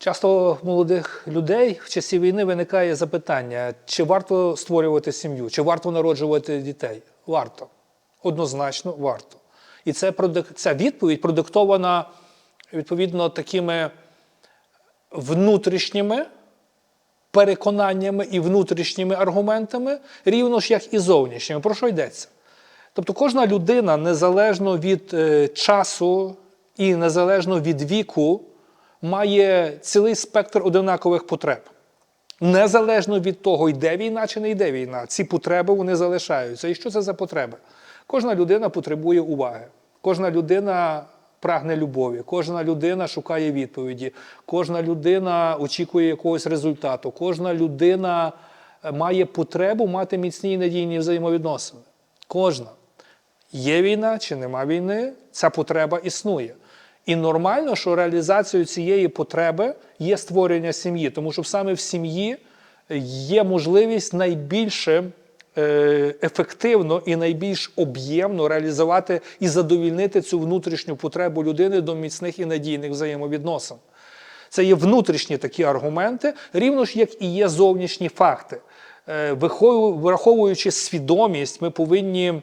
Часто в молодих людей в часі війни виникає запитання, чи варто створювати сім'ю, чи варто народжувати дітей? Варто. Однозначно варто. І це, ця відповідь продиктована відповідно такими внутрішніми переконаннями і внутрішніми аргументами, рівно ж як і зовнішніми. Про що йдеться? Тобто кожна людина, незалежно від е, часу і незалежно від віку, має цілий спектр одинакових потреб. Незалежно від того, йде війна чи не йде війна, ці потреби вони залишаються. І що це за потреби? Кожна людина потребує уваги, кожна людина прагне любові, кожна людина шукає відповіді, кожна людина очікує якогось результату, кожна людина е, має потребу мати міцні і надійні взаємовідносини. Кожна. Є війна чи нема війни, ця потреба існує. І нормально, що реалізацією цієї потреби є створення сім'ї, тому що саме в сім'ї є можливість найбільше ефективно і найбільш об'ємно реалізувати і задовільнити цю внутрішню потребу людини до міцних і надійних взаємовідносин. Це є внутрішні такі аргументи, рівно ж як і є зовнішні факти. Е, Враховуючи свідомість, ми повинні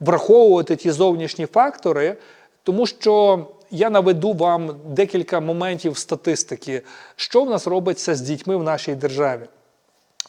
враховувати ті зовнішні фактори, тому що я наведу вам декілька моментів статистики, що в нас робиться з дітьми в нашій державі.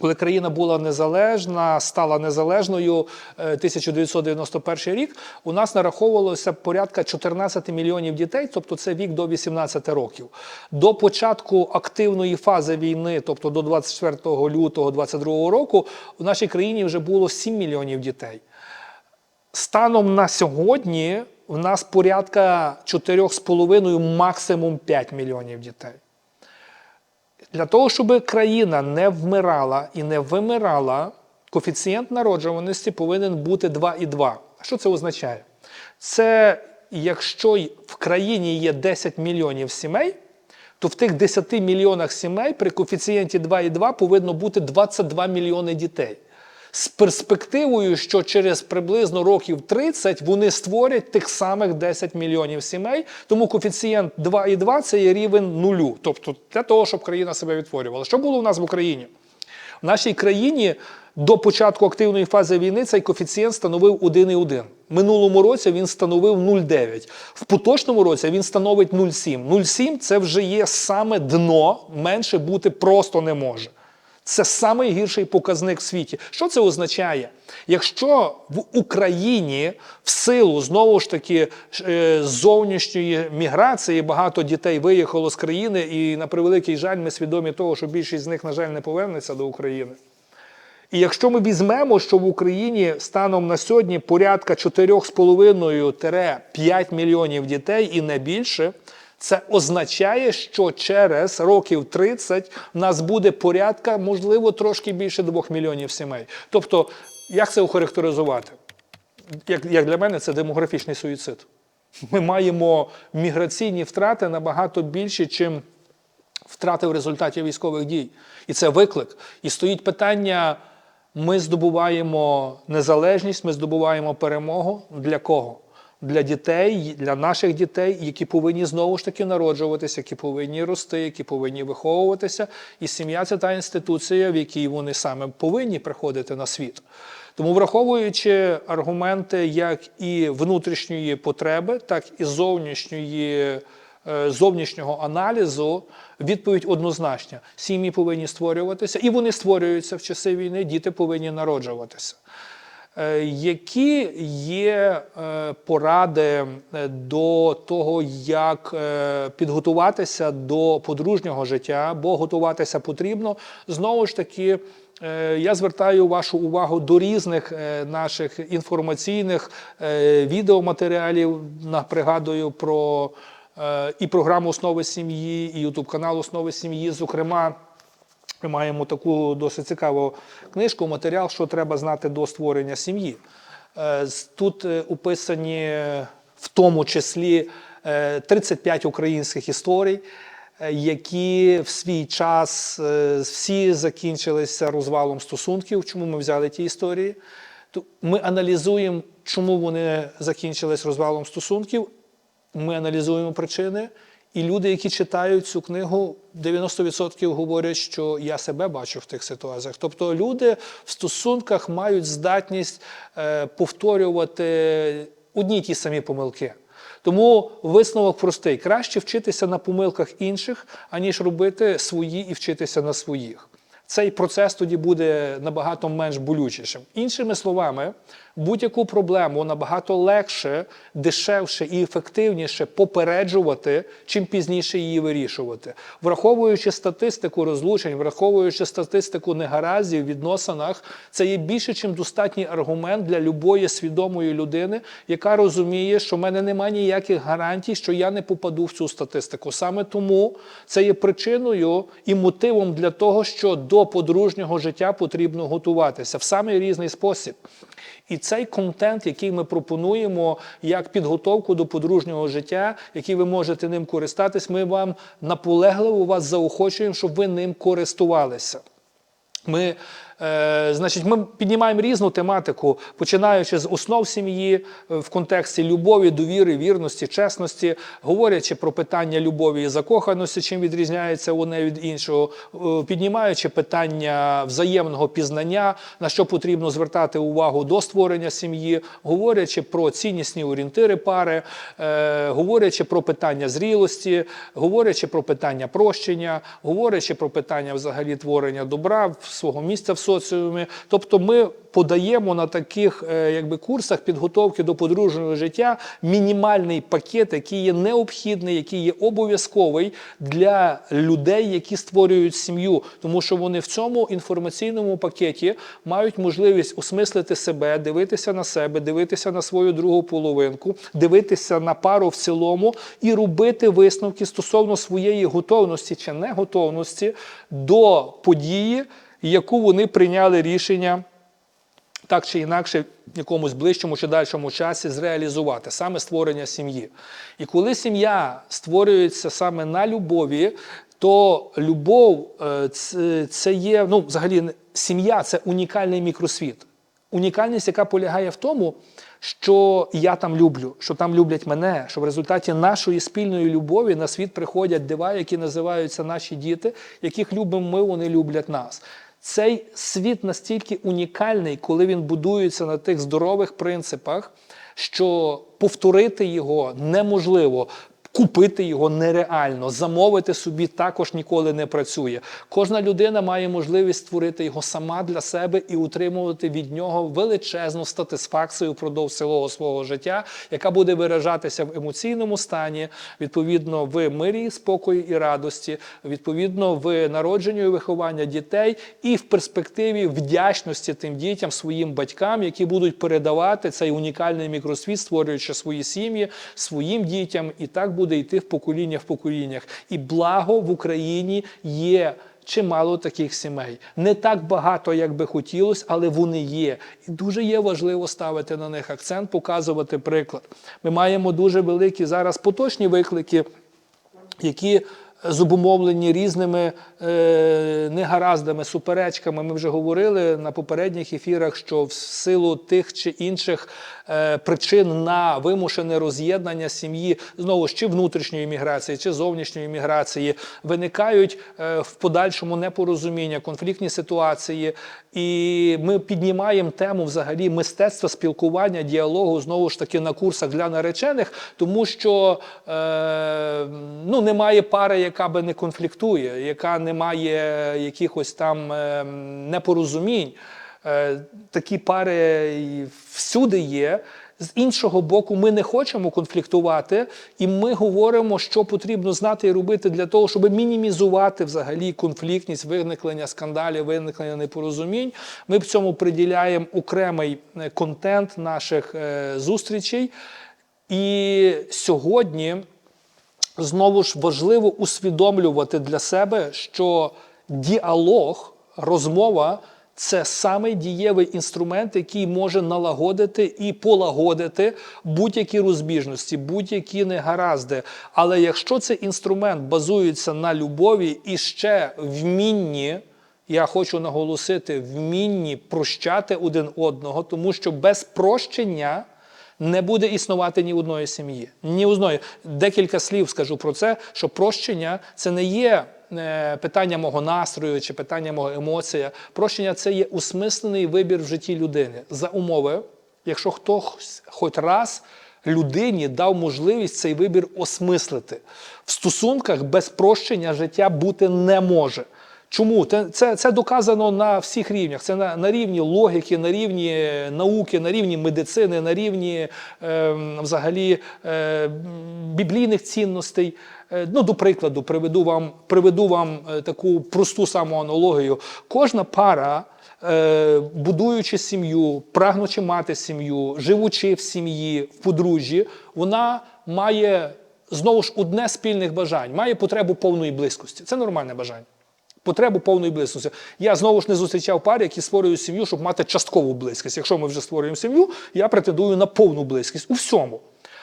Коли країна була незалежна, стала незалежною е, 1991 рік, у нас нараховувалося порядка 14 мільйонів дітей, тобто це вік до 18 років. До початку активної фази війни, тобто до 24 лютого 2022 року, у нашій країні вже було 7 мільйонів дітей. Станом на сьогодні в нас порядка 4,5, максимум 5 мільйонів дітей. Для того, щоб країна не вмирала і не вимирала, коефіцієнт народжуваності повинен бути 2,2. А що це означає? Це якщо в країні є 10 мільйонів сімей, то в тих 10 мільйонах сімей при коефіцієнті 2,2 повинно бути 22 мільйони дітей. З перспективою, що через приблизно років 30 вони створять тих самих 10 мільйонів сімей, тому коефіцієнт 2,2 це є рівень нулю. Тобто для того, щоб країна себе відтворювала. Що було у нас в Україні? В нашій країні до початку активної фази війни цей коефіцієнт становив 1,1. В минулому році він становив 0,9. В поточному році він становить 0,7. 0,7 це вже є саме дно, менше бути просто не може. Це найгірший показник в світі. Що це означає? Якщо в Україні в силу знову ж таки е, зовнішньої міграції багато дітей виїхало з країни, і на превеликий жаль, ми свідомі того, що більшість з них, на жаль, не повернеться до України. І якщо ми візьмемо, що в Україні станом на сьогодні порядка 4,5-5 мільйонів дітей і не більше, це означає, що через років 30 в нас буде порядка, можливо, трошки більше 2 мільйонів сімей. Тобто, як це охарактеризувати? Як, як для мене, це демографічний суїцид. Ми маємо міграційні втрати набагато більші, чим втрати в результаті військових дій. І це виклик. І стоїть питання: ми здобуваємо незалежність, ми здобуваємо перемогу. Для кого? Для дітей, для наших дітей, які повинні знову ж таки народжуватися, які повинні рости, які повинні виховуватися. І сім'я це та інституція, в якій вони саме повинні приходити на світ. Тому, враховуючи аргументи як і внутрішньої потреби, так і зовнішньої е, зовнішнього аналізу відповідь однозначна: сім'ї повинні створюватися, і вони створюються в часи війни. Діти повинні народжуватися. Е, Які є е, поради е, до того, як підготуватися до подружнього життя, бо готуватися потрібно знову ж таки. Я звертаю вашу увагу до різних наших інформаційних відеоматеріалів. Пригадую про і програму Основи сім'ї, і Ютуб канал Основи сім'ї. Зокрема, ми маємо таку досить цікаву книжку, матеріал, що треба знати до створення сім'ї. Е, Тут е, описані е, в тому числі е, 35 українських історій, е, які в свій час е, всі закінчилися розвалом стосунків. Чому ми взяли ті історії? Ми аналізуємо, чому вони закінчились розвалом стосунків, ми аналізуємо причини І люди, які читають цю книгу, 90% говорять, що я себе бачу в тих ситуаціях. Тобто люди в стосунках мають здатність е, повторювати одні й ті самі помилки. Тому висновок простий: краще вчитися на помилках інших, аніж робити свої і вчитися на своїх. Цей процес тоді буде набагато менш болючішим. Іншими словами, будь-яку проблему набагато легше, дешевше і ефективніше попереджувати, чим пізніше її вирішувати. Враховуючи статистику розлучень, враховуючи статистику негараздів в відносинах, це є більше, чим достатній аргумент для любої свідомої людини, яка розуміє, що в мене немає ніяких гарантій, що я не попаду в цю статистику. Саме тому це є причиною і мотивом для того, що до подружнього життя потрібно готуватися в самий різний спосіб. І цей контент, який ми пропонуємо як підготовку до подружнього життя, який ви можете ним користатись, ми вам наполегливо вас заохочуємо, щоб ви ним користувалися. Ми, значить, ми піднімаємо різну тематику, починаючи з основ сім'ї е, в контексті любові, довіри, вірності, чесності, говорячи про питання любові і закоханості, чим відрізняється одне від іншого, е, піднімаючи питання взаємного пізнання, на що потрібно звертати увагу до створення сім'ї, говорячи про ціннісні орієнтири пари, е, говорячи про питання зрілості, говорячи про питання прощення, говорячи про питання взагалі творення добра свого місця в соціумі. Тобто ми подаємо на таких е, якби, курсах підготовки до подружнього життя мінімальний пакет, який є необхідний, який є обов'язковий для людей, які створюють сім'ю, тому що вони в цьому інформаційному пакеті мають можливість осмислити себе, дивитися на себе, дивитися на свою другу половинку, дивитися на пару в цілому і робити висновки стосовно своєї готовності чи неготовності до події, яку вони прийняли рішення так чи інакше в якомусь ближчому чи дальшому часі зреалізувати саме створення сім'ї. І коли сім'я створюється саме на любові, то любов е, це є, ну, взагалі, сім'я це унікальний мікросвіт. Унікальність, яка полягає в тому, що я там люблю, що там люблять мене, що в результаті нашої спільної любові на світ приходять дива, які називаються наші діти, яких любимо ми, вони люблять нас. Цей світ настільки унікальний, коли він будується на тих здорових принципах, що повторити його неможливо. Купити його нереально, замовити собі також ніколи не працює. Кожна людина має можливість створити його сама для себе і утримувати від нього величезну статисфакцію впродовж цілого свого життя, яка буде виражатися в емоційному стані, відповідно в мирі, спокої і радості, відповідно в народженні і вихованні дітей, і в перспективі вдячності тим дітям, своїм батькам, які будуть передавати цей унікальний мікросвіт, створюючи свої сім'ї своїм дітям, і так буде йти в покоління в поколіннях. І благо в Україні є. Чимало таких сімей. Не так багато, як би хотілося, але вони є. І дуже є важливо ставити на них акцент, показувати приклад. Ми маємо дуже великі зараз поточні виклики, які зубумовлені різними е, негараздами, суперечками. Ми вже говорили на попередніх ефірах, що в силу тих чи інших е, причин на вимушене роз'єднання сім'ї, знову ж чи внутрішньої міграції, чи зовнішньої міграції, виникають е, в подальшому непорозуміння, конфліктні ситуації. І ми піднімаємо тему взагалі мистецтва спілкування, діалогу знову ж таки на курсах для наречених, тому що е, ну, немає пари, яка би не конфліктує, яка не має якихось там е, непорозумінь. Е, такі пари всюди є. З іншого боку, ми не хочемо конфліктувати, і ми говоримо, що потрібно знати і робити для того, щоб мінімізувати взагалі конфліктність, виникнення скандалів, виникнення непорозумінь. Ми в цьому приділяємо окремий е, контент наших зустрічей. І сьогодні знову ж важливо усвідомлювати для себе, що діалог, розмова це самий дієвий інструмент, який може налагодити і полагодити будь-які розбіжності, будь-які негаразди. Але якщо цей інструмент базується на любові і ще вмінні. Я хочу наголосити вмінні прощати один одного, тому що без прощення Не буде існувати ні одної сім'ї. Ні одної. Декілька слів скажу про це, що прощення це не є е, питання мого настрою чи питання мого емоція. Прощення це є усмислений вибір в житті людини за умови, якщо хтось хоч раз людині дав можливість цей вибір осмислити. В стосунках без прощення життя бути не може. Чому? Це, це доказано на всіх рівнях. Це на, на рівні логіки, на рівні науки, на рівні медицини, на рівні е, взагалі е, біблійних цінностей. Е, Ну, до прикладу, приведу вам, приведу вам е, таку просту саму аналогію. Кожна пара, е, будуючи сім'ю, прагнучи мати сім'ю, живучи в сім'ї, в подружжі, вона має знову ж одне спільних бажань, має потребу повної близькості. Це нормальне бажання. Потребу повної близькості. Я знову ж не зустрічав пари, які створюють сім'ю, щоб мати часткову близькість. Якщо ми вже створюємо сім'ю, я претендую на повну близькість у всьому.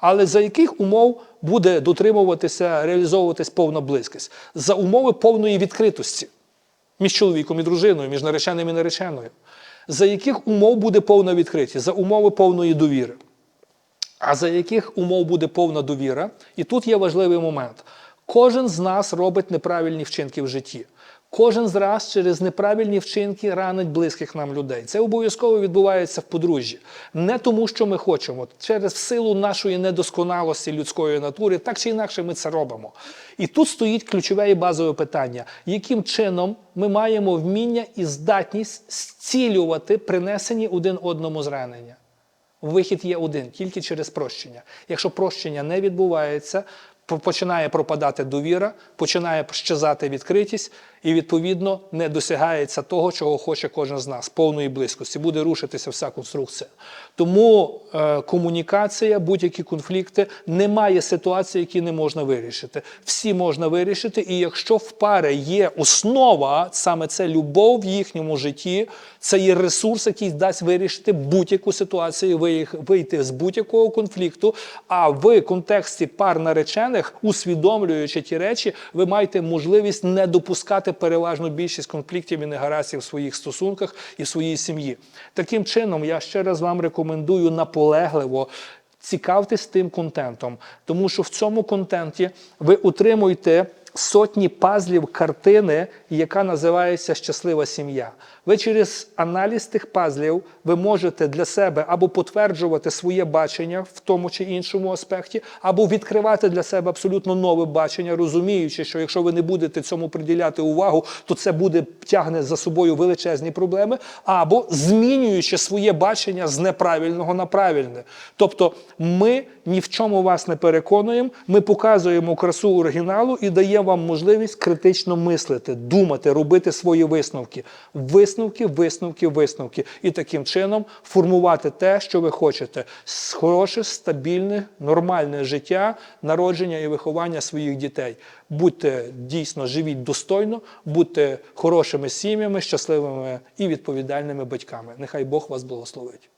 Але за яких умов буде дотримуватися, реалізовуватись повна близькість? За умови повної відкритості між чоловіком і дружиною, між нареченим і нареченою. За яких умов буде повна відкритість? За умови повної довіри. А за яких умов буде повна довіра? І тут є важливий момент. Кожен з нас робить неправильні вчинки в житті. Кожен з нас через неправильні вчинки ранить близьких нам людей. Це обов'язково відбувається в подружжі. Не тому, що ми хочемо, через силу нашої недосконалості людської натури, так чи інакше ми це робимо. І тут стоїть ключове і базове питання: яким чином ми маємо вміння і здатність зцілювати принесені один одному зранення? Вихід є один тільки через прощення. Якщо прощення не відбувається, починає пропадати довіра, починає щезати відкритість, і відповідно не досягається того, чого хоче кожен з нас, повної близькості. Буде рушитися вся конструкція. Тому е, комунікація, будь-які конфлікти, немає ситуації, які не можна вирішити. Всі можна вирішити, і якщо в пари є основа, саме це любов в їхньому житті, це є ресурс, який дасть вирішити будь-яку ситуацію, вийти з будь-якого конфлікту. А в контексті пар наречених, усвідомлюючи ті речі, ви маєте можливість не допускати переважну більшість конфліктів і негаразів в своїх стосунках і в своїй сім'ї. Таким чином, я ще раз вам рекомендую наполегливо. Цікавтесь тим контентом, тому що в цьому контенті ви отримуєте сотні пазлів картини, яка називається щаслива сім'я. Ви через аналіз тих пазлів ви можете для себе або потверджувати своє бачення в тому чи іншому аспекті, або відкривати для себе абсолютно нове бачення, розуміючи, що якщо ви не будете цьому приділяти увагу, то це буде тягне за собою величезні проблеми, або змінюючи своє бачення з неправильного на правильне. Тобто ми ні в чому вас не переконуємо, ми показуємо красу оригіналу і даємо вам можливість критично мислити, думати, робити свої висновки. Висновки, висновки, висновки. І таким чином формувати те, що ви хочете. Хороше, стабільне, нормальне життя, народження і виховання своїх дітей. Будьте дійсно живіть достойно, будьте хорошими сім'ями, щасливими і відповідальними батьками. Нехай Бог вас благословить.